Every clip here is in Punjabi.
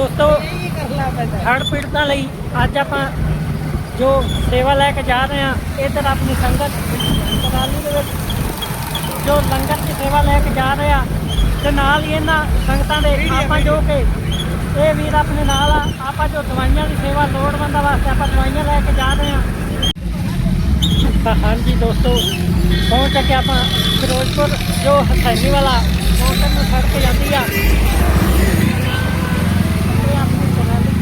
ਦੋਸਤੋ ਹੜ੍ਹ ਪੀੜਤਾਂ ਲਈ ਅੱਜ ਆਪਾਂ ਜੋ ਸੇਵਾ ਲੈ ਕੇ ਜਾ ਰਹੇ ਹਾਂ ਇੱਧਰ ਆਪਣੀ ਸੰਗਤ ਟਰਾਲੀ ਦੇ ਵਿੱਚ ਜੋ ਲੰਗਰ ਦੀ ਸੇਵਾ ਲੈ ਕੇ ਜਾ ਰਹੇ ਆ ਤੇ ਨਾਲ ਹੀ ਇਹਨਾਂ ਸੰਗਤਾਂ ਦੇ ਆਪਾਂ ਜੋ ਕਿ ਇਹ ਵੀਰ ਆਪਣੇ ਨਾਲ ਆ, ਆਪਾਂ ਜੋ ਦਵਾਈਆਂ ਦੀ ਸੇਵਾ ਲੋੜਵੰਦਾਂ ਵਾਸਤੇ ਆਪਾਂ ਦਵਾਈਆਂ ਲੈ ਕੇ ਜਾ ਰਹੇ ਹਾਂ। ਤਾਂ ਹਾਂਜੀ ਦੋਸਤੋ, ਪਹੁੰਚ ਚੁੱਕੇ ਆਪਾਂ ਫਿਰੋਜ਼ਪੁਰ, ਜੋ ਹਸੈਨੀ ਵਾਲਾ ਮੋਟਰ ਨੂੰ ਛੱਡ ਕੇ ਜਾਂਦੀ ਆ ਇਹ ਆਪਣੀ ਟਰਾਲੀ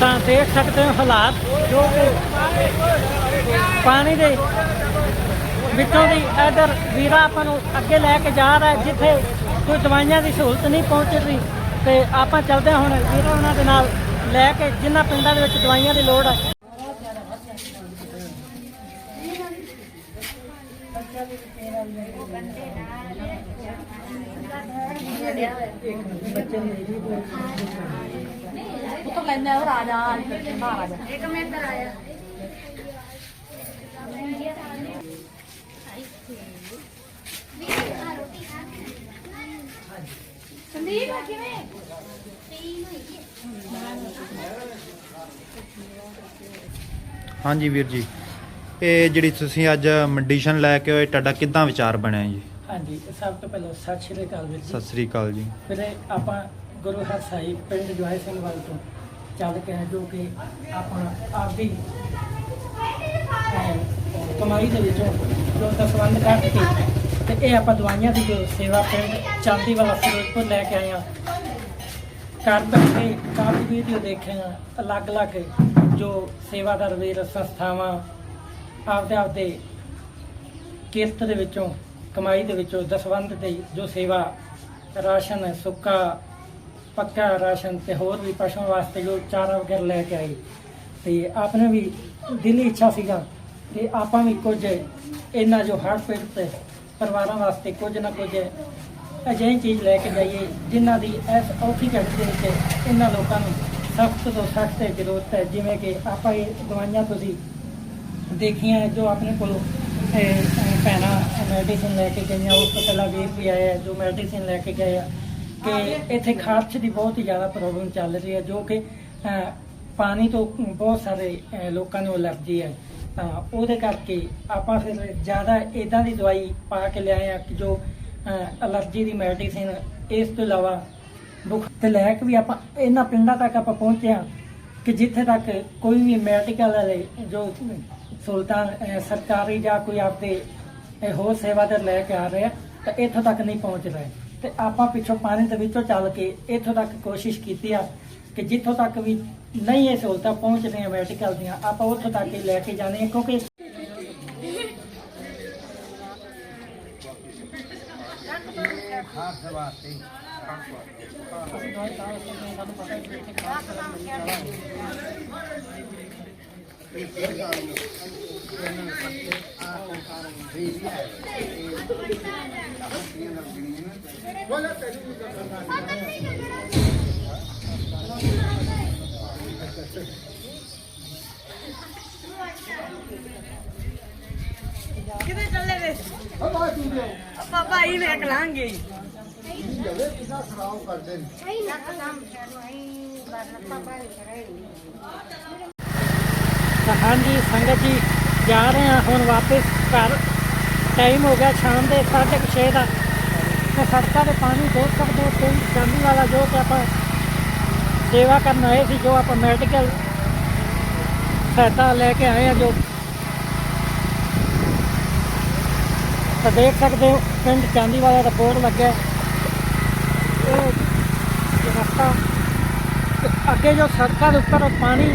ਤਾਂ ਦੇਖ ਸਕਦੇ ਹੋ ਹਾਲਾਤ ਜੋ ਕਿ ਪਾਣੀ ਦੇ ਵਿੱਚੋਂ ਦੀ ਇਧਰ ਵੀਰਾ ਆਪਾਂ ਨੂੰ ਅੱਗੇ ਲੈ ਕੇ ਜਾ ਰਿਹਾ ਜਿੱਥੇ ਕੋਈ ਦਵਾਈਆਂ ਦੀ ਸਹੂਲਤ ਨਹੀਂ ਪਹੁੰਚ ਰਹੀ ਤੇ ਆਪਾਂ ਚੱਲਦੇ ਹੁਣ, ਵੀਰਾ ਉਹਨਾਂ ਦੇ ਨਾਲ ਲੈ ਕੇ ਜਿਨ੍ਹਾਂ ਪਿੰਡਾਂ ਦੇ ਵਿੱਚ ਦਵਾਈਆਂ ਦੀ ਲੋੜ ਹੈ। ਉੱਤਰ ਲੈਂਦਾ ਉਹ ਰਾਜਾ ਮਹਾਰਾਜਾ ਸੰਦੀਪ ਕਿਵੇਂ ਹਾਂਜੀ ਵੀਰ ਜੀ ਇਹ ਜਿਹੜੀ ਤੁਸੀਂ ਅੱਜ ਮੈਡੀਸਨ ਲੈ ਕੇ ਆਏ ਤੁਹਾਡਾ ਕਿੱਦਾਂ ਵਿਚਾਰ ਬਣਿਆ ਜੀ? ਹਾਂਜੀ ਸਭ ਤੋਂ ਪਹਿਲਾਂ ਸਤਿ ਸ਼੍ਰੀ ਅਕਾਲ ਵੀਰ ਜੀ। ਸਤਿ ਸ੍ਰੀ ਅਕਾਲ ਜੀ। ਫਿਰ ਆਪਾਂ ਗੁਰੂ ਹਰ ਸਾਹਿਬ ਪਿੰਡ ਜਵਾਈ ਸਿੰਘ ਵੱਲ ਤੋਂ ਚੱਲ ਕੇ ਆਏ ਜੋ ਕਿ ਆਪਾਂ ਆਪਦੀ ਕਮਾਈ ਦੇ ਵਿੱਚੋਂ ਜੋ ਦਸਵੰਦ ਕੱਢ ਕੇ ਤੇ ਇਹ ਆਪਾਂ ਦਵਾਈਆਂ ਦੀ ਜੋ ਸੇਵਾ ਪਿੰਡ ਚਾਂਦੀ ਵਾਲਾ ਫਿਰੋਜ਼ਪੁਰ ਲੈ ਕੇ ਆਏ ਆ ਘਰ ਬੈਠੇ ਕਾਫੀ ਵੀਡੀਓ ਦੇਖੇ ਆ ਅਲੱਗ-ਅਲੱਗ ਜੋ ਸੇਵਾਦਾਰ ਵੀਰ, ਸੰਸਥਾਵਾਂ ਆਪਦੇ ਆਪਦੇ ਕਿਰਤ ਦੇ ਵਿੱਚੋਂ, ਕਮਾਈ ਦੇ ਵਿੱਚੋਂ ਦਸਵੰਧ ਦੇ ਜੋ ਸੇਵਾ, ਰਾਸ਼ਨ, ਸੁੱਕਾ ਪੱਕਾ ਰਾਸ਼ਨ ਤੇ ਹੋਰ ਵੀ ਪਸ਼ੂਆਂ ਵਾਸਤੇ ਜੋ ਚਾਰਾ ਵਗੈਰਾ ਲੈ ਕੇ ਆਏ ਤੇ ਆਪਨੇ ਵੀ ਦਿਲੀ ਇੱਛਾ ਸੀਗਾ ਕਿ ਆਪਾਂ ਵੀ ਕੁਝ ਇਹਨਾਂ ਜੋ ਹੜ੍ਹ ਪੀੜਤ ਪਰਿਵਾਰਾਂ ਵਾਸਤੇ ਕੁਝ ਨਾ ਕੁਝ ਅਜਿਹੀ ਚੀਜ਼ ਲੈ ਕੇ ਜਾਈਏ, ਜਿਨ੍ਹਾਂ ਦੀ ਇਸ ਔਖੀ ਘੜੀ ਦੇ ਵਿੱਚ ਇਹਨਾਂ ਲੋਕਾਂ ਨੂੰ ਸਖਤ ਤੋਂ ਸਖਤ ਜ਼ਰੂਰਤ ਹੈ। ਜਿਵੇਂ ਕਿ ਆਪਾਂ ਇਹ ਦਵਾਈਆਂ ਤੁਸੀਂ ਦੇਖੀਆਂ ਜੋ ਆਪਣੇ ਕੋਲ ਭੈਣਾਂ ਮੈਡੀਸਿਨ ਲੈ ਕੇ ਗਈਆਂ, ਉਸ ਤੋਂ ਪਹਿਲਾਂ ਵੀਰ ਵੀ ਆਏ ਆ, ਜੋ ਮੈਡੀਸਿਨ ਲੈ ਕੇ ਗਏ ਆ। ਕਿ ਇੱਥੇ ਖਾਰਚ ਦੀ ਬਹੁਤ ਹੀ ਜ਼ਿਆਦਾ ਪ੍ਰੋਬਲਮ ਚੱਲ ਰਹੀ ਹੈ ਜੋ ਕਿ ਪਾਣੀ ਤੋਂ ਬਹੁਤ ਸਾਰੇ ਲੋਕਾਂ ਨੂੰ ਐਲਰਜੀ ਹੈ। ਤਾਂ ਉਹਦੇ ਕਰਕੇ ਆਪਾਂ ਫਿਰ ਜ਼ਿਆਦਾ ਇਦਾਂ ਦੀ ਦਵਾਈ ਪਾ ਕੇ ਲਿਆਏ ਆ ਕਿ ਜੋ ਐਲਰਜੀ ਦੀ ਮੈਡੀਸਿਨ ਇਸ ਤੋਂ ਇਲਾਵਾ ਬੁਖ ਤੇ ਲੈ ਕੇ ਵੀ ਆਪਾਂ ਇਹਨਾਂ ਪਿੰਡਾਂ ਤੱਕ ਆਪਾਂ ਪਹੁੰਚੇ ਹਾਂ ਕਿ ਜਿੱਥੇ ਤੱਕ ਕੋਈ ਵੀ ਮੈਡੀਕਲ ਵਾਲੇ ਜੋ ਸੁਲਤਾਨ ਸਰਕਾਰੀ ਜਾਂ ਕੋਈ ਆਪਦੇ ਅਹ, ਹੋਰ ਸੇਵਾਦਾਰ ਲੈ ਕੇ ਆ ਰਹੇ ਤਾਂ ਇੱਥੋਂ ਤੱਕ ਨਹੀਂ ਪਹੁੰਚ ਰਹੇ। ਤੇ ਆਪਾਂ ਪਿੱਛੋਂ ਪਾਣੀ ਦੇ ਵਿੱਚੋਂ ਚੱਲ ਕੇ ਇੱਥੋਂ ਤੱਕ ਕੋਸ਼ਿਸ਼ ਕੀਤੀ ਆ ਕਿ ਜਿੱਥੋਂ ਤੱਕ ਵੀ ਨਹੀਂ ਇਹ ਸਹੂਲਤਾਂ ਪਹੁੰਚ ਰਹੀਆਂ ਮੈਡੀਕਲ ਦੀਆਂ, ਆਪਾਂ ਉੱਥੋਂ ਤੱਕ ਹੀ ਲੈ ਕੇ ਜਾਣੇ ਆ ਕਿਉਂਕਿ ਕਿਤੇ ਚੱਲੇ ਵੇ? ਪਾਪਾ ਹੀ ਵੇਖ ਲਾਂਗੇ। ਤਾਂ ਹਾਂਜੀ, ਸੰਗਤ ਜੀ, ਜਾ ਰਹੇ ਹਾਂ ਹੁਣ ਵਾਪਸ ਘਰ। ਟਾਈਮ ਹੋ ਗਿਆ ਸ਼ਾਮ ਦੇ 6:30 ਦਾ। ਤੇ ਸੜਕਾਂ ਤੇ ਪਾਣੀ ਦੇਖ ਸਕਦੇ ਹੋ ਪਿੰਡ ਚਾਂਦੀ ਵਾਲਾ ਜੋ ਕਿ ਆਪਾਂ ਸੇਵਾ ਕਰਨ ਆਏ ਸੀ ਜੋ ਆਪਾਂ ਮੈਡੀਕਲ ਸਹਾਇਤਾ ਲੈ ਕੇ ਆਏ ਆ ਜੋ ਤਾਂ ਦੇਖ ਸਕਦੇ ਹੋ ਪਿੰਡ ਚਾਂਦੀ ਵਾਲਾ ਦਾ ਬੋਰਡ ਲੱਗਿਆ ਹੈ। ਇਹ ਰਸਤਾ ਤੇ ਅੱਗੇ ਜੋ ਸੜਕਾਂ ਦੇ ਉੱਪਰ ਪਾਣੀ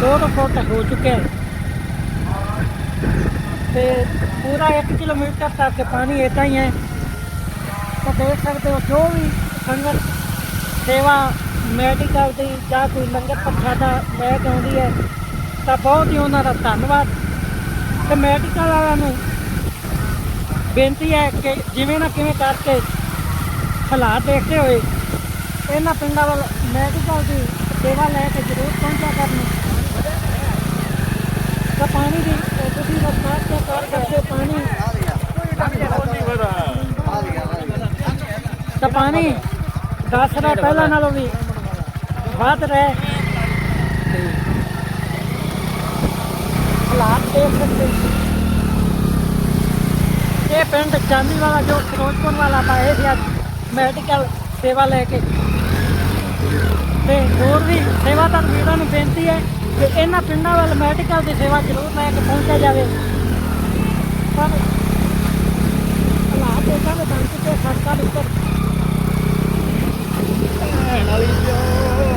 ਦੋ ਦੋ ਫੁੱਟ ਹੋ ਚੁੱਕਿਆ ਹੈ ਤੇ ਪੂਰਾ 1 ਕਿਲੋਮੀਟਰ ਤੱਕ ਪਾਣੀ ਇਦਾਂ ਹੀ ਹੈ ਤਾਂ ਦੇਖ ਸਕਦੇ ਹੋ ਜੋ ਵੀ ਸੰਗਤ ਸੇਵਾ ਮੈਡੀਕਲ ਦੀ ਜਾਂ ਕੋਈ ਲੰਗਰ ਪ੍ਰਸ਼ਾਦਾ ਲੈ ਕੇ ਆਉਂਦੀ ਹੈ, ਤਾਂ ਬਹੁਤ ਹੀ ਉਹਨਾਂ ਦਾ ਧੰਨਵਾਦ। ਤੇ ਮੈਡੀਕਲ ਵਾਲਿਆਂ ਨੂੰ ਬੇਨਤੀ ਹੈ ਕਿ ਜਿਵੇਂ ਨਾ ਕਿਵੇਂ ਕਰਕੇ ਹਾਲਾਤ ਦੇਖਦੇ ਹੋਏ ਇਹਨਾਂ ਪਿੰਡਾਂ ਵੱਲ ਮੈਡੀਕਲ ਦੀ ਸੇਵਾ ਲੈ ਕੇ ਜ਼ਰੂਰ ਪਹੁੰਚਾ ਕਰਨ। ਤਾਂ ਪਾਣੀ ਦੀ ਅਹ ਤੁਸੀਂ ਰਸਤਾ ਚੈੱਕ ਕਰ ਸਕਦੇ ਪਾਣੀ ਤਾਂ ਪਾਣੀ। 10 ਦਾ ਪਹਿਲਾਂ ਨਾਲੋਂ ਵੀ ਵੱਧ ਰਿਹਾ। ਹਾਲਾਤ ਦੇਖ ਸਕਦੇ ਇਹ ਪਿੰਡ ਚਾਂਦੀ ਵਾਲਾ ਜੋ ਫਿਰੋਜ਼ਪੁਰ ਵਾਲਾ ਪਾਏ ਸੀ ਮੈਡੀਕਲ ਸੇਵਾ ਲੈ ਕੇ। ਤੇ ਹੋਰ ਵੀ ਸੇਵਾਦਾਰ ਵੀਰਾਂ ਨੂੰ ਬੇਨਤੀ ਹੈ ਕਿ ਇਹਨਾਂ ਪਿੰਡਾਂ ਵੱਲ ਮੈਡੀਕਲ ਦੀ ਸੇਵਾ ਜ਼ਰੂਰ ਲੈ ਕੇ ਪਹੁੰਚਿਆ ਜਾਵੇ। ਪਰ ਹਾਲਾਤ ਦੇਖਾਂ ਤਾਂ ਬਣ ਸੜਕਾਂ ਦੇ ਉੱਪਰ। É, na